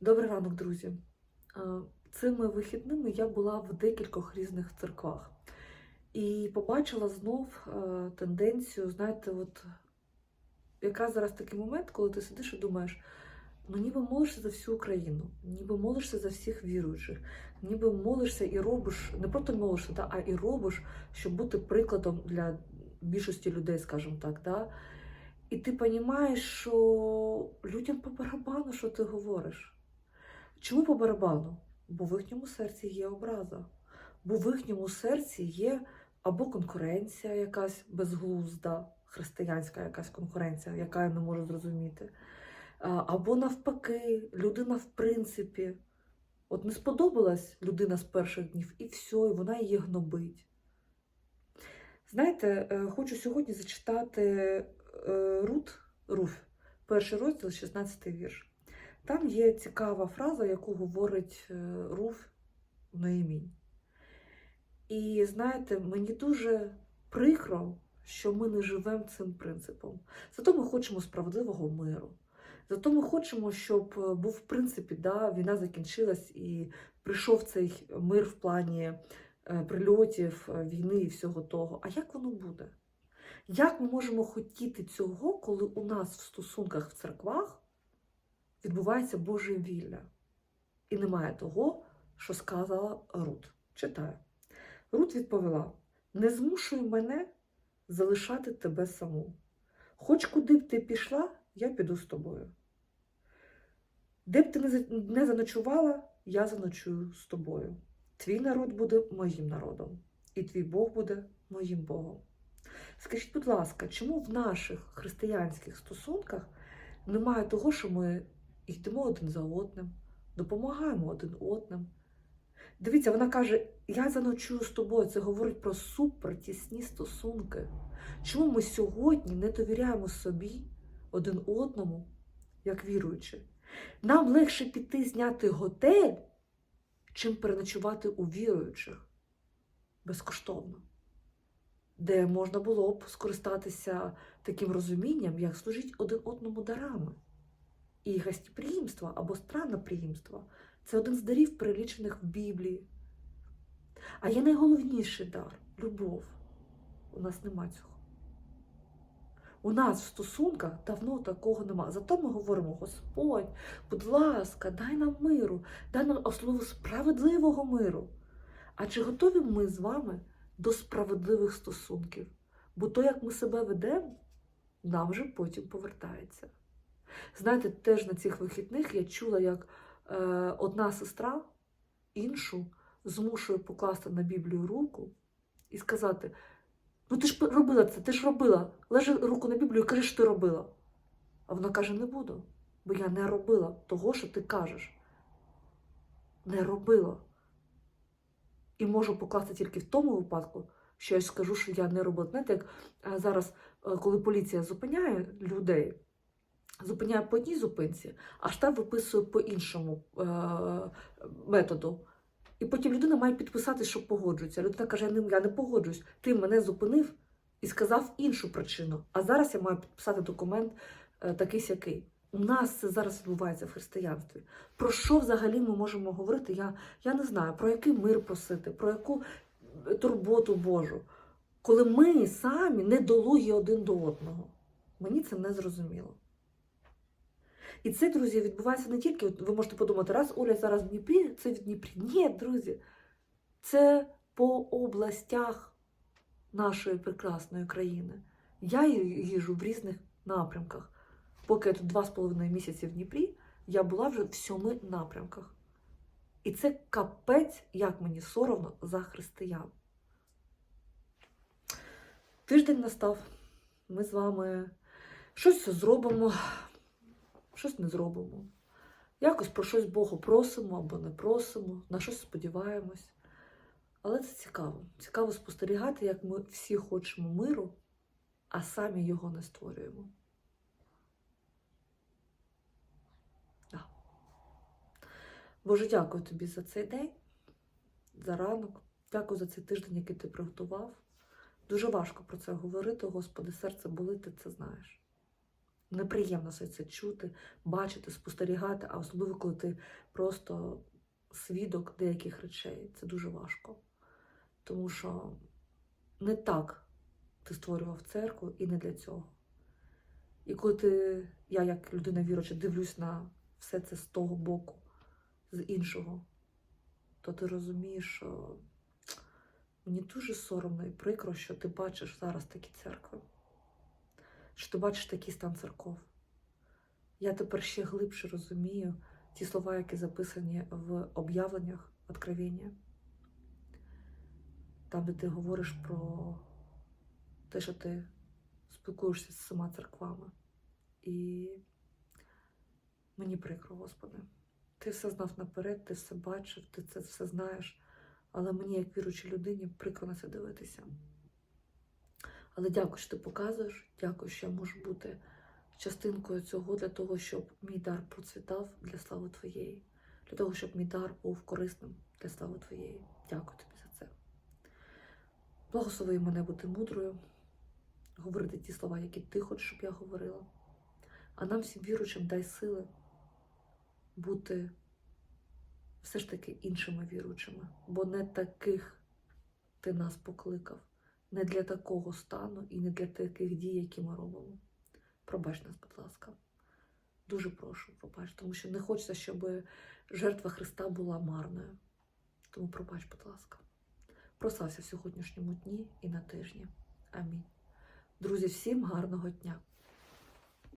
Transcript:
Добрий ранок, друзі. Е, Цими вихідними я була в декількох різних церквах і побачила знов е, тенденцію, знаєте, от якраз зараз такий момент, коли ти сидиш і думаєш, ну ніби молишся за всю Україну, ніби молишся за всіх віруючих, ніби молишся і робиш, не просто молишся, да, а і робиш, щоб бути прикладом для більшості людей, скажімо так. Да? І ти розумієш, що людям по барабану, що ти говориш. Чому по барабану? Бо в їхньому серці є образа, бо в їхньому серці є або конкуренція якась безглузда, християнська якась конкуренція, яка я не можу зрозуміти. Або навпаки, людина в принципі, от не сподобалась людина з перших днів, і все, і вона її гнобить. Знаєте, е, хочу сьогодні зачитати е, Рут, Руф, перший розділ, 16 вірш. Там є цікава фраза, яку говорить е, Руф Ноємінь. І знаєте, мені дуже прикро, що ми не живемо цим принципом. Зато ми хочемо справедливого миру. Зато ми хочемо, щоб е, був, в принципі, да, війна закінчилась і прийшов цей мир в плані е, прильотів, війни і всього того. А як воно буде? Як ми можемо хотіти цього, коли у нас в стосунках в церквах відбувається Боже вілля? І немає того, що сказала Рут. Читаю. Рут відповіла: не змушуй мене залишати тебе саму. Хоч куди б ти пішла, я піду з тобою. Де б ти не заночувала, я заночую з тобою. Твій народ буде моїм народом, і твій Бог буде моїм Богом. Скажіть, будь ласка, чому в наших християнських стосунках немає того, що ми йдемо один за одним, допомагаємо один одним? Дивіться, вона каже: Я заночую з тобою. Це говорить про супертісні стосунки. Чому ми сьогодні не довіряємо собі один одному, як віруючи? Нам легше піти зняти готель, чим переночувати у віруючих безкоштовно, де можна було б скористатися таким розумінням, як служить один одному дарами. І гостеприємство або странноприємство – це один з дарів, перелічених в Біблії. А є найголовніший дар любов. У нас нема цього. У нас в стосунках давно такого нема. Зато ми говоримо: Господь, будь ласка, дай нам миру, дай нам основу справедливого миру. А чи готові ми з вами до справедливих стосунків? Бо то, як ми себе ведемо, нам же потім повертається. Знаєте, теж на цих вихідних я чула, як е, одна сестра іншу змушує покласти на Біблію руку і сказати: Ну ти ж робила це, ти ж робила. Лежи руку на Біблію і кажи, що ти робила. А вона каже: не буду, бо я не робила того, що ти кажеш. Не робила. І можу покласти тільки в тому випадку, що я скажу, що я не робила. Знаєте, як е, зараз, е, коли поліція зупиняє людей, зупиняє по одній зупинці, а штаб виписує по іншому е- методу. І потім людина має підписати, що погоджується. Людина каже: я не, я не погоджуюсь. Ти мене зупинив і сказав іншу причину. А зараз я маю підписати документ е, такий сякий. У нас це зараз відбувається в християнстві. Про що взагалі ми можемо говорити? Я, я не знаю, про який мир просити, про яку турботу Божу, коли ми самі недолугі один до одного. Мені це не зрозуміло. І це, друзі, відбувається не тільки, ви можете подумати, раз Оля зараз в Дніпрі, це в Дніпрі. Ні, друзі, це по областях нашої прекрасної країни. Я їжу в різних напрямках. Поки я тут два з половиною місяці в Дніпрі, я була вже в сьоми напрямках. І це капець, як мені соромно за християн. Тиждень настав. Ми з вами щось зробимо, щось не зробимо. Якось про щось Богу просимо або не просимо, на щось сподіваємось. Але це цікаво. Цікаво спостерігати, як ми всі хочемо миру, а самі його не створюємо. Да. Боже, дякую тобі за цей день, за ранок. Дякую за цей тиждень, який ти приготував. Дуже важко про це говорити, Господи, серце болить, ти це знаєш. Неприємно все це чути, бачити, спостерігати, а особливо, коли ти просто свідок деяких речей. Це дуже важко. Тому що не так ти створював церкву і не для цього. І коли ти, я як людина віруюча, дивлюсь на все це з того боку, з іншого, то ти розумієш, що мені дуже соромно і прикро, що ти бачиш зараз такі церкви, що ти бачиш такий стан церков. Я тепер ще глибше розумію ті слова, які записані в об'явленнях Откровення, там, де ти говориш про те, що ти спілкуєшся з всіма церквами. І мені прикро, Господи. Ти все знав наперед, ти все бачив, ти це все знаєш. Але мені, як віруючій людині, прикро на це дивитися. Але дякую, що ти показуєш. Дякую, що я можу бути частинкою цього для того, щоб мій дар процвітав для слави Твоєї, для того, щоб мій дар був корисним для слави Твоєї. Дякую тобі за це. Благослови мене бути мудрою, говорити ті слова, які ти хочеш, щоб я говорила. А нам всім віруючим дай сили бути все ж таки іншими віруючими, бо не таких ти нас покликав, не для такого стану і не для таких дій, які ми робимо. Пробач нас, будь ласка. Дуже прошу, пробач, тому що не хочеться, щоб жертва Христа була марною. Тому пробач, будь ласка. Просався в сьогоднішньому дні і на тижні. Амінь. Друзі, всім гарного дня!